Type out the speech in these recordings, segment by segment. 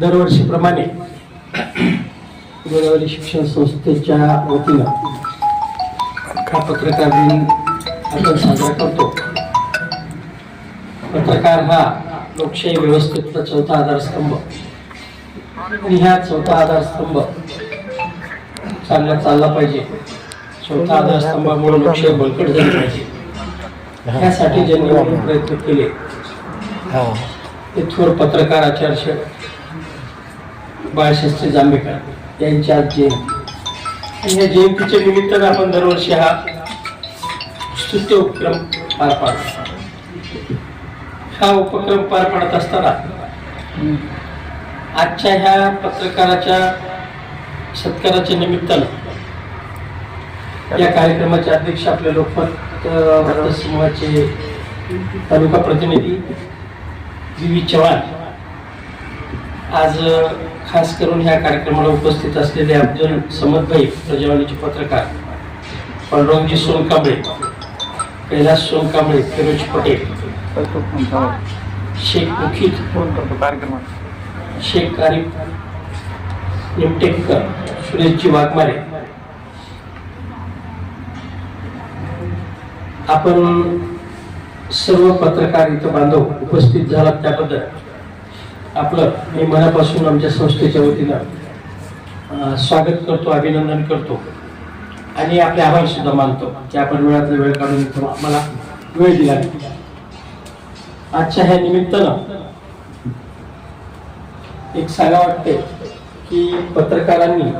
दरवर्षीप्रमाणे गोदावरी शिक्षण संस्थेच्या वतीनं हा पत्रकार दिन आपण साजरा करतो. पत्रकार हा लोकशाही व्यवस्थेतला चौथा आधारस्तंभ. आणि ह्या चौथा आधारस्तंभ चांगला चालला पाहिजे. चौथा आधारस्तंभामुळे लोकशाही बळकट झाली पाहिजे. यासाठी ज्यांनी प्रयत्न केले ते थोर पत्रकार आचार्य बाळशास्त्री जांभेकर यांची आज जयंती. आणि या जयंतीच्या निमित्तानं आपण दरवर्षी हा स्तुत्य उपक्रम पार पाडतो. हा उपक्रम पार पाडत असताना आजच्या ह्या पत्रकाराच्या सत्काराच्या निमित्तानं या कार्यक्रमाचे अध्यक्ष आपले लोकमत समूहाचे तालुका प्रतिनिधी वि चव्हाण आज खास करून ह्या कार्यक्रमाला उपस्थित असलेले अब्दुल समदभाई प्रजावाणीचे पत्रकार पांडुरंगजी सोनकांबळे कैलास सोनकांबळे फिरोज पटेल शेख मुखित शेख आरिफ निमटेकर सुरेशजी वाघमारे. आपण सर्व पत्रकार इथं बांधव उपस्थित झालात त्याबद्दल आपलं मी मनापासून आमच्या संस्थेच्या वतीनं स्वागत करतो अभिनंदन करतो. आणि आपले आभार सुद्धा मानतो की आपण वेळातला वेळ काढून घेतो आम्हाला वेळ दिला. आजच्या ह्या निमित्तानं एक सांगा वाटते की पत्रकारांनी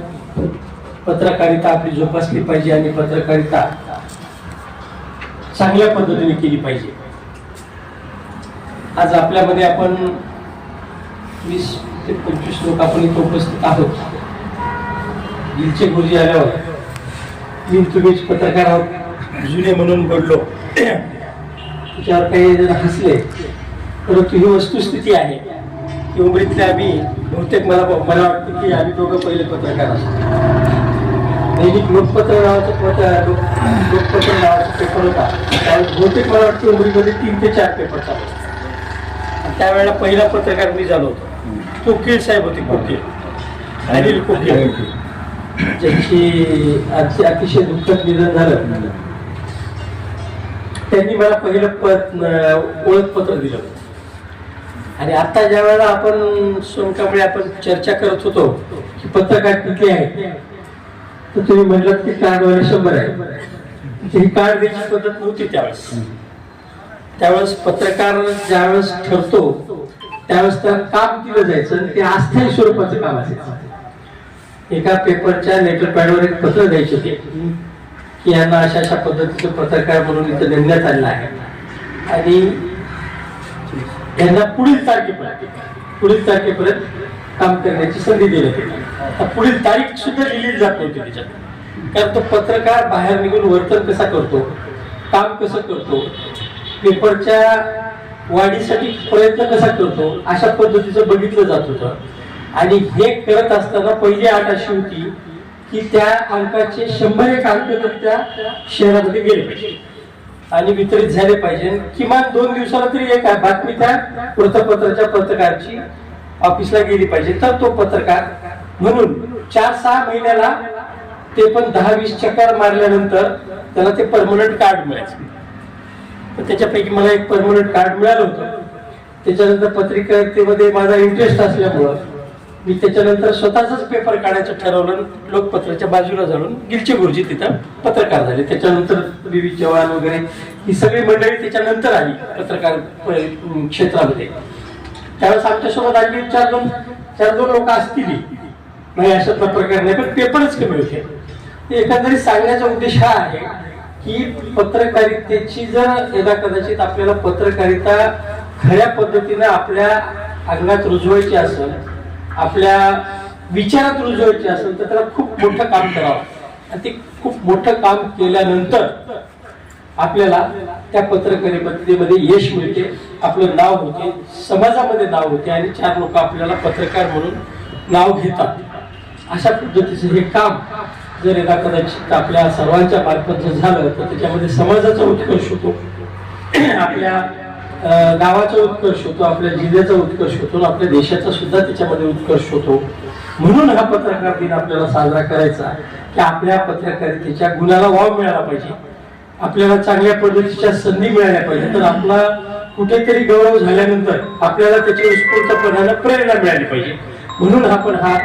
पत्रकारिता आपली जोपासली पाहिजे आणि पत्रकारिता चांगल्या पद्धतीने केली पाहिजे. आज आपल्यामध्ये आपण वीस ते पंचवीस लोक आपण इथे उपस्थित आहोत. दिलचे गुरुजी आल्यावर मी तुम्हीच पत्रकार आहोत. जुने म्हणून घडलो त्याच्यावर काही जण हसले परंतु ही वस्तुस्थिती आहे. की उमरीतले आम्ही बहुतेक मला मला वाटतं की आम्ही दोघं पहिले पत्रकार असतो दैनिक लोकपत्र नावाचं पत्र लोक लोकपत्र नावाचा पेपर होता. त्यावेळेस बहुतेक मला वाटतं उमरीमध्ये तीन ते चार पेपर चालू त्यावेळेला पहिला पत्रकार मी झालो होतो. कोकीळ साहेब होते कोकीळ अनिल कोकीळ ज्यांची अति अतिशय दुःखद निधन झालं. त्यांनी मला पहिलं पद ओळखपत्र दिलं. होतं आणि आता ज्या वेळेला आपण सोनकांबळे आपण चर्चा करत होतो की पत्रकार किती आहे तर तुम्ही म्हटलं की कार्डवाले शंभर आहे ही कार्ड देण्याची पद्धत नव्हती त्यावेळेस. त्यावेळेस पत्रकार ज्यावेळेस ठरतो त्यावेळेस तर काम केलं जायचं ते अस्थायी स्वरूपाचं काम असायचं. एका पेपरच्या लेटर पॅडवर एक पत्र द्यायचे होते की यांना अशा अशा पद्धतीचं पत्रकार म्हणून इथं नेमण्यात आलेलं आहे. आणि यांना पुढील तारखेपर्यंत पुढील तारखेपर्यंत काम करण्याची संधी दिली होती. आता पुढील तारीख सुद्धा लिहिली जात नव्हती त्याच्यात. कारण तो पत्रकार बाहेर निघून वर्तन कसा करतो काम कसं करतो पेपरच्या वाढीसाठी प्रयत्न कसा करतो अशा पद्धतीचं बघितलं जात होतं. आणि हे करत असताना पहिली आठ अशी होती की त्या अंकाचे शंभर एक अंक तर त्या शहरामध्ये गेले पाहिजे. आणि वितरित झाले पाहिजे. किमान दोन दिवसाला तरी एक बातमी त्या वृत्तपत्राच्या पत्रकारची ऑफिसला गेली पाहिजे. तर तो पत्रकार म्हणून चार सहा महिन्याला ते पण दहा वीस चक्कर मारल्यानंतर त्याला ते परमनंट कार्ड मिळायचं. त्याच्यापैकी मला एक परमनंट कार्ड मिळालं होतं. त्याच्यानंतर पत्रिकारितेमध्ये माझा इंटरेस्ट असल्यामुळं मी त्याच्यानंतर स्वतःच पेपर काढायचं ठरवलं लोकपत्राच्या बाजूला जाणून गिलचे गुरुजी तिथं पत्रकार झाले. त्याच्यानंतर बी व्ही चव्हाण वगैरे ही सगळी मंडळी त्याच्यानंतर आली पत्रकार क्षेत्रामध्ये. त्यावेळेस आमच्यासोबत आणखी चार दोन चार दोन लोक असतील. नाही अशातला प्रकार नाही पण पेपरच कमी होते. एकंदरीत सांगण्याचा उद्देश हा आहे की पत्रकारितेची जर यदा कदाचित आपल्याला पत्रकारिता खऱ्या पद्धतीनं आपल्या अंगात रुजवायची असेल आपल्या विचारात रुजवायची असेल तर त्याला खूप मोठं काम करावं. आणि ते खूप मोठं काम केल्यानंतर आपल्याला त्या पत्रकारितेमध्ये यश मिळते आपलं नाव होते समाजामध्ये नाव होते आणि चार लोक आपल्याला पत्रकार म्हणून नाव घेतात. अशा पद्धतीचं हे काम जर एका कदाचित आपल्या सर्वांच्या मार्फत जर झालं तर त्याच्यामध्ये समाजाचा उत्कर्ष होतो. आपल्या गावाचा उत्कर्ष होतो आपल्या जिल्ह्याचा उत्कर्ष होतो आपल्या देशाचा सुद्धा त्याच्यामध्ये उत्कर्ष होतो. म्हणून हा पत्रकार दिन आपल्याला साजरा करायचा की आपल्या पत्रकारितेच्या गुणाला वाव मिळाला पाहिजे. आपल्याला चांगल्या पद्धतीच्या संधी मिळाल्या पाहिजे. तर आपला कुठेतरी गौरव झाल्यानंतर आपल्याला त्याची उत्स्फूर्तपणाला प्रेरणा मिळाली पाहिजे. म्हणून आपण हा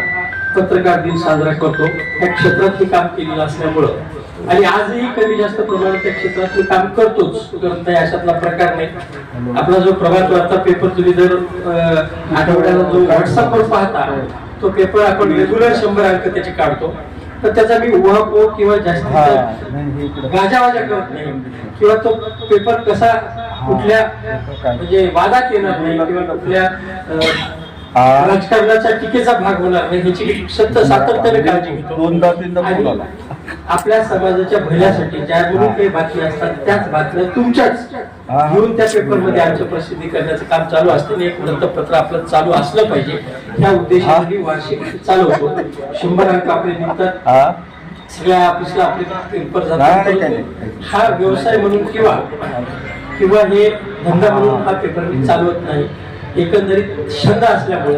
पत्रकार दिन साजरा करतो. त्या क्षेत्रात मी काम केलेलं असल्यामुळं. आणि आजही कमी जास्त प्रमाणात त्या क्षेत्रात मी काम करतोच. करत नाही अशातला प्रकार नाही. आपला जो प्रभात वार्ता पेपर तुम्ही जर आठवड्याला जो व्हॉट्सअपवर पाहता तो पेपर आपण रेग्युलर शंभर अंक त्याचे काढतो. तर त्याचा मी उहापोह किंवा जास्तीत गाजावाजा करत नाही. किंवा तो पेपर कसा कुठल्या म्हणजे वादात येणार नाही किंवा कुठल्या राजकारणाच्या टीकेचा भाग होणार नाही ह्याची सतत सातत्याने काळजी घेतो. आणि. आपल्या समाजाच्या भल्यासाठी ज्या म्हणून काही बातम्या असतात त्याच बातम्या तुमच्याच. घेऊन त्या पेपरमध्ये आमचं प्रसिद्धी करण्याचं काम चालू असतं एक वृत्तपत्र आपलं चालू असलं पाहिजे. ह्या उद्देशाने वार्षिक चालू होतो. शंभर अंक आपले निघतात. सगळ्या ऑफिसला आपले पेपर जातात. हा व्यवसाय म्हणून किंवा किंवा हे धंदा म्हणून हा. पेपर चालवत नाही. एकंदरीत छंद असल्यामुळं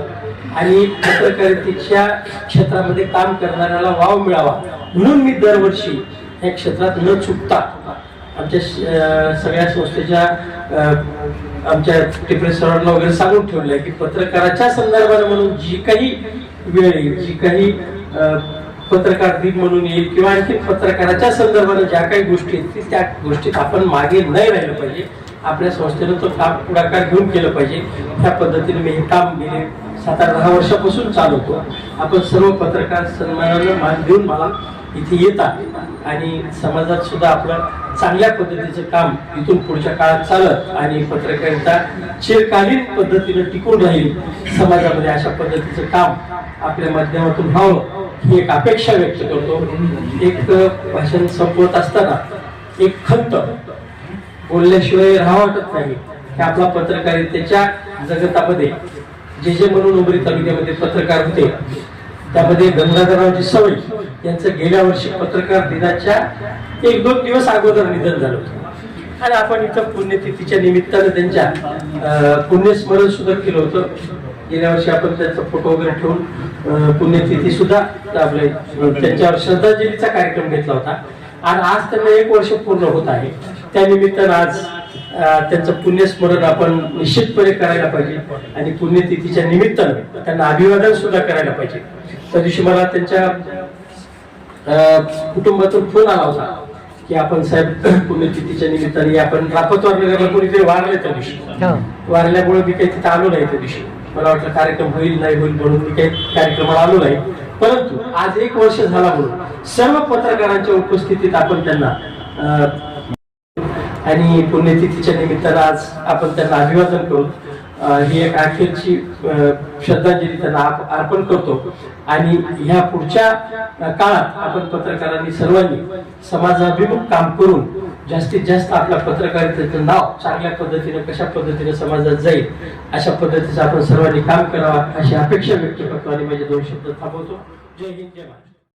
आणि पत्रकारितेच्या क्षेत्रामध्ये काम करणाऱ्याला वाव मिळावा म्हणून मी दरवर्षी या क्षेत्रात न चुकता आमच्या श- सगळ्या संस्थेच्या आमच्या टिपरे सरांना वगैरे सांगून ठेवलंय की पत्रकाराच्या संदर्भाने म्हणून जी काही वेळ येईल जी काही पत्रकार दिन म्हणून येईल किंवा आणखी पत्रकाराच्या संदर्भाने ज्या काही गोष्टी आहेत त्या गोष्टीत आपण मागे नाही राहिलं पाहिजे. आपल्या संस्थेनं तो काम पुढाकार घेऊन केलं पाहिजे. त्या पद्धतीने मी हे काम गेले सात आठ दहा वर्षापासून चालवतो. आपण सर्व पत्रकार सन्मानानं मान देऊन मला इथे येतात आणि समाजात सुद्धा आपलं चांगल्या पद्धतीचं काम इथून पुढच्या काळात चालत आणि पत्रकारिता चिरकालीन पद्धतीनं टिकून राहील. समाजामध्ये अशा पद्धतीचं काम आपल्या माध्यमातून व्हावं ही एक अपेक्षा व्यक्त करतो. एक भाषण संपवत असताना एक खंत बोलल्याशिवाय राहा वाटत नाही. हे आपला पत्रकारितेच्या जगतामध्ये जे जे म्हणून उमरी तालुक्यामध्ये पत्रकार होते त्यामध्ये गंगाधररावजी सवय यांचं गेल्या वर्षी पत्रकार दिनाच्या एक दोन दिवस अगोदर निधन झालं होतं. आणि आपण इथं पुण्यतिथीच्या निमित्तानं त्यांच्या अं, पुण्यस्मरण सुद्धा केलं होतं. गेल्या वर्षी आपण त्यांचा फोटो वगैरे ठेवून पुण्यतिथी सुद्धा आपले त्यांच्यावर श्रद्धांजलीचा कार्यक्रम घेतला होता. आणि आज त्यांना एक वर्ष पूर्ण होत आहे. त्या निमित्तानं आज त्यांचं पुण्यस्मरण आपण निश्चितपणे करायला पाहिजे आणि पुण्यतिथीच्या निमित्तानं त्यांना अभिवादन सुद्धा करायला पाहिजे. त्या दिवशी मला त्यांच्या कुटुंबातून फोन आला होता की आपण साहेब पुण्यतिथीच्या निमित्ताने आपण रापतवार नगरला कोणीतरी वारले त्या दिवशी. वारल्यामुळे मी काही तिथे आलो नाही त्या दिवशी. मला वाटलं कार्यक्रम होईल नाही होईल म्हणून मी काही कार्यक्रमाला आलो नाही. परंतु आज एक वर्ष झाला म्हणून सर्व पत्रकारांच्या उपस्थितीत आपण त्यांना आणि पुण्यतिथीच्या निमित्तानं आज आपण त्यांना अभिवादन करू ही एक अखेरची श्रद्धांजली त्यांना आप- अर्पण करतो. आणि ह्या पुढच्या काळात आपण पत्रकारांनी सर्वांनी समाजाभिमुख काम करून जास्तीत जास्त आपल्या पत्रकारितेचं नाव चांगल्या पद्धतीने कशा पद्धतीने समाजात जाईल अशा पद्धतीचं आपण सर्वांनी काम करावं अशी अपेक्षा व्यक्त करतो. आणि माझे दोन शब्द थांबवतो. जय हिंद जय महाराष्ट्र.